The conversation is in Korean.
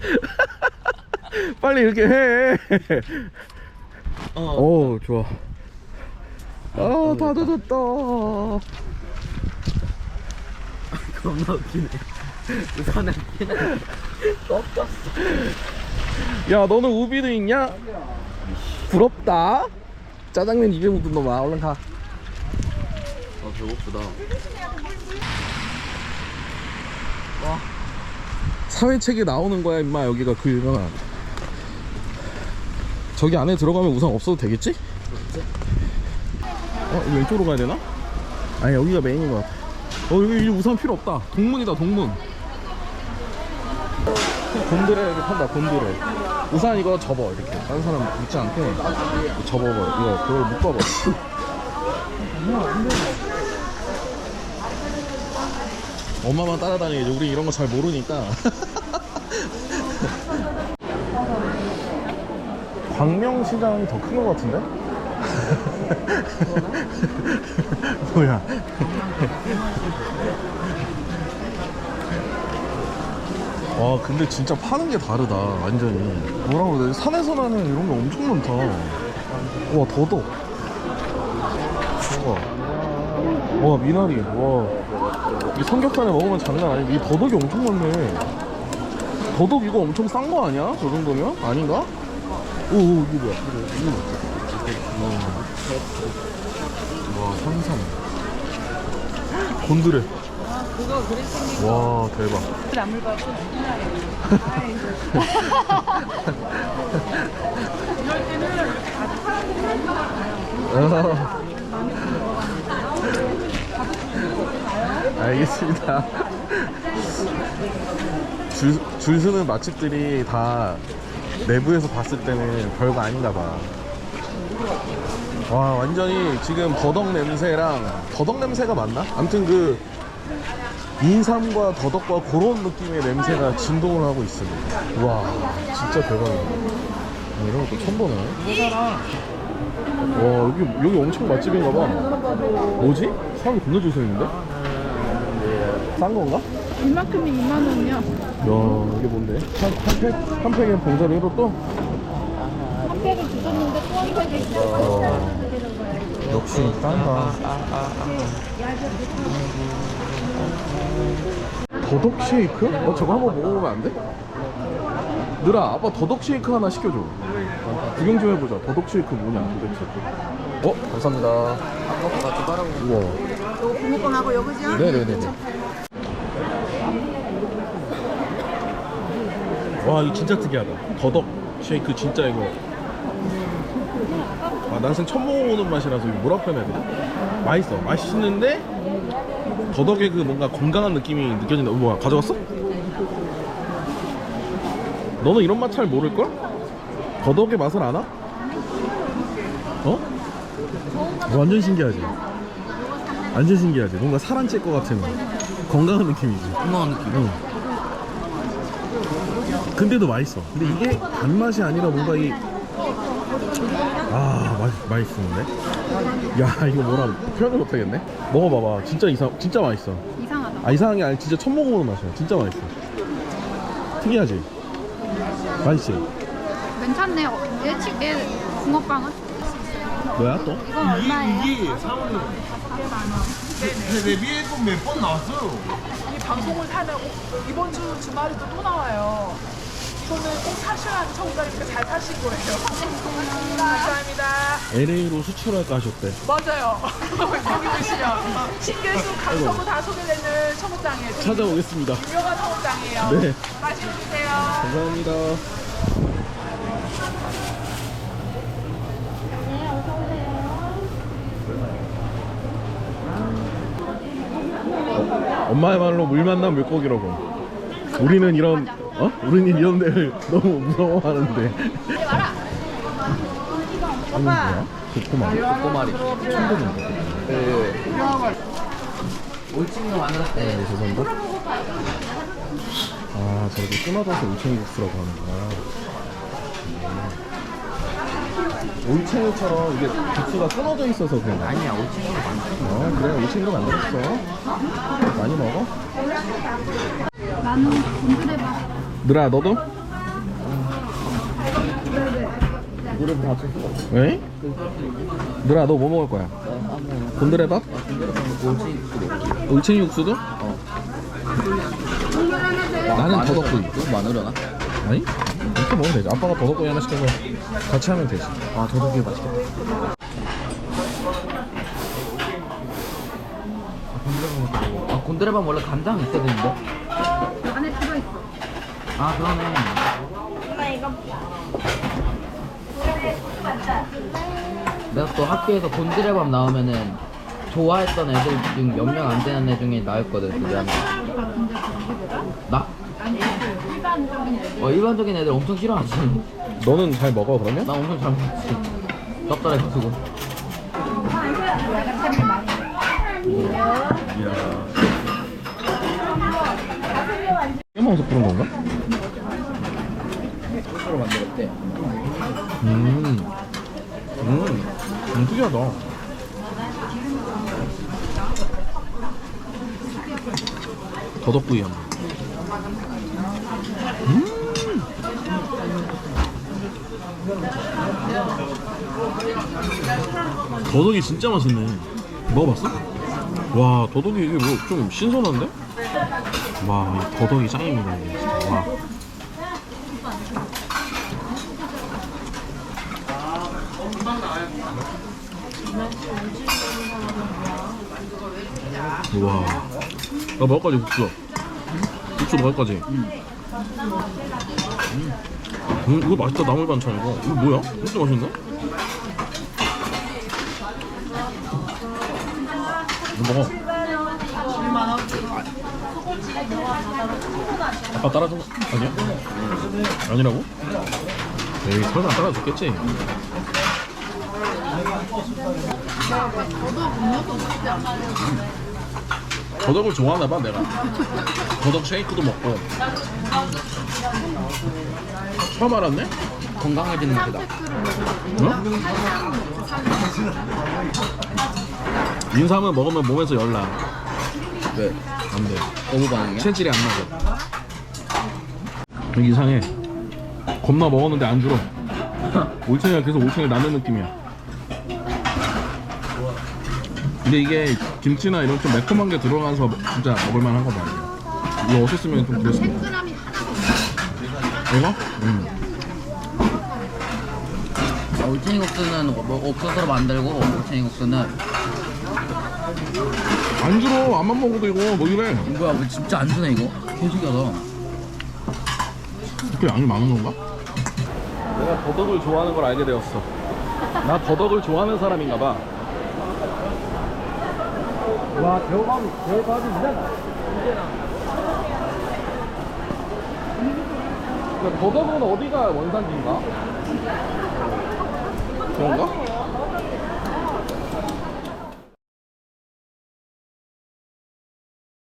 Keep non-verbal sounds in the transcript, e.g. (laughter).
(laughs) 빨리 이렇게 해. 어. 오 좋아. 아 다 젖었다. (laughs) 겁나 웃기네. 우산에 끼네. 꺾였어. 야 너는 우비도 있냐? 부럽다. 짜장면 입에 묻은 놈아 얼른 가. 아 배고프다. 사회책에 나오는 거야 임마 여기가 그 유명한. 저기 안에 들어가면 우산 없어도 되겠지? 어 왼쪽으로 가야 되나? 아니 여기가 메인인 것 같아. 어 여기 우산 필요 없다. 동문이다 동문. 곤드레를 판다 곤드레. 우산 이거 접어 이렇게 다른 사람 묻지 않게 접어버려. 이거 그걸 묶어버려. 엄마만 따라다니겠지. 우리 이런 거 잘 모르니까. (laughs) 광명시장이 더큰것 같은데? (laughs) 뭐야? 와 근데 진짜 파는 게 다르다 완전히 뭐라고 해야 되지? 산에서 나는 이런 게 엄청 많다 와 더덕 와, 와 미나리 와 이 삼겹살에 먹으면 장난 아니야? 이 더덕이 엄청 많네. 더덕 이거 엄청 싼 거 아니야? 저 정도면? 아닌가? 오, 오 이거 뭐야? 이거 뭐야? 와 산삼. 곤드레. 그거 생긴 와 대박. 나물밥은 이럴 때는 이렇게 아주 알겠습니다. 줄, 줄 서는 맛집들이 다 내부에서 봤을 때는 별거 아닌가 봐. 와, 완전히 지금 더덕 냄새랑, 더덕 냄새가 맞나? 아무튼 그, 인삼과 더덕과 그런 느낌의 냄새가 진동을 하고 있습니다. 와, 진짜 대박이다. 어, 이런 것도 처음 보네. 와 여기 여기 엄청 맛집인가 봐. 뭐지? 사람이 겁나 줄 서 있는데? 싼 건가? 야 이만큼이 2만 원이야. 이게 뭔데? 한, 한 팩? 한 팩에 봉자로 해도 또? 한 팩을 주셨는데 또 한 팩을 어, 역시 싼다. 더덕 쉐이크? 어 저거 한번 먹어보면 안 돼? 느라 아빠 더덕 쉐이크 하나 시켜줘. 구경 좀 해보자. 더덕 쉐이크 뭐냐 도대체? 어 감사합니다. 두 가락 우와. 요거 부먹빵하고 요거죠? 네네네 와, 이거 진짜 특이하다. 더덕 쉐이크 진짜 이거. 아, 난생 처음 먹어보는 맛이라서 이거 뭐라 표현해야 되지? 맛있어. 맛있는데 더덕의 그 뭔가 건강한 느낌이 느껴진다. 어, 뭐야, 가져갔어? 너는 이런 맛 잘 모를걸? 더덕의 맛을 아나? 어? 완전 신기하지? 완전 신기하지? 뭔가 살안 찔것 같은 건강한 느낌이지. 건강한 느낌. 응. 근데도 맛있어. 근데 이게 단맛이 아니라 뭔가 이. 아, 맛, 맛있는데? 야, 이거 뭐라 표현을 못하겠네? 먹어봐봐. 진짜 이상, 진짜 맛있어. 이상하다. 아, 이상한 게 아니라 진짜 처음 먹어보는 맛이야. 진짜 맛있어. 특이하지? 맛있지? 괜찮네. 어, 얘, 치, 얘 붕어빵은? 뭐야, 또? 이건 얼마예요? 이게 사모님 레비에 거몇번 나왔어요. 이 방송을 타냐고 이번 주 주말에도 또 나와요. 이거는 꼭 사셔야 청자니까 잘 사신 거예요. 감사합니다. LA로 수출할까 하셨대. 맞아요. (laughs) 여기 보시면 신길수 강서구 다 소개되는 청국장이에요. 찾아오겠습니다. 유명한 청국장이에요. 네. 맛있게 드세요. 감사합니다. 어, 엄마의 말로 물 만난 물고기라고. 우리는 이런 어? 우리는 이런 데를 너무 무서워하는데. 이건 뭐야? 고구마. 꼬마리. 천국인데. 올찍는 만났을 때 네, 죄송합니다. 아, 저렇게 끊어져서 올챙이 국수라고 하는구나. 음. 올챙이처럼 이게 국수가 끊어져 있어서 그런 거야. 아니야 올찍는 만났어. 어, 그래, 올챙이로 만들었어. 많이 먹어? 나는 곤드레밥. 누라 너도? 무릎 다쳐. 왜? 누라 너 뭐 먹을 거야? 곤드레밥? 올챙이 육수도? 어. 나는 더덕구이. 마늘 하나? 아니? 이렇게 먹으면 되지. 아빠가 더덕구이 하나 시켜서 같이 하면 되지. 아 더덕구이 맛있겠다. 아 곤드레밥 뭐- 아, 원래 간장 있어야 되는데? 아 그러네. 내가 또 학교에서 곤드레밥 나오면은 좋아했던 애들 중 몇 명 안 되는 애 중에 나였거든 그 미안해. 나? 어 일반적인 애들 엄청 싫어하지. 너는 잘 먹어 그러면? 나 엄청 잘 먹지. 짭짤해가지고. 깨먹어서 그런 건가? 소스로 만들었대. 음. 음. 음, 특이하다. 더덕구이 한 번. 음. 더덕이 진짜 맛있네. 먹어봤어? 와, 더덕이 이게 뭐 좀 신선한데? 와, 이 더덕이 짱입니다. 이게 진짜. 와. 우와. 나 먹을까지 국수. 국수 먹을까지. 음, 이거 맛있다 나물 반찬 이거. 이거 뭐야? 진짜 맛있네. 이거 먹어. 아빠 따라준 거 아니야? 아니라고? 에이 설마 안 따라줬겠지? 더덕을 좋아하나 봐 내가 더덕 쉐이크도 먹고 처음 알았네? 건강해지는 거다. 어? 인삼은 먹으면 몸에서 열나 왜? 안돼 거부 반응이야? 체질이 안 나고 여기 이상해. 겁나 먹었는데 안 줄어. 올챙이가 계속 올챙이 남는 느낌이야. 근데 이게 김치나 이런 좀 매콤한 게 들어가서 진짜 먹을만 한 거 맞아 이거 없었으면 좀 그랬을 생크람이 하나도 없어. 이거? 응. 아, 올챙이 국수는 뭐 옥수수로 만들고 올챙이 국수는 안 줄어 앞만 먹어도 이거 뭐 이래 뭐야 뭐 진짜 안 주네 이거 개신기하다 이렇게 양이 많은 건가? 내가 더덕을 좋아하는 걸 알게 되었어. 나 더덕을 좋아하는 사람인가 봐. 와, 대박, 대박이잖아. 더덕은 어디가 원산지인가? 그런가?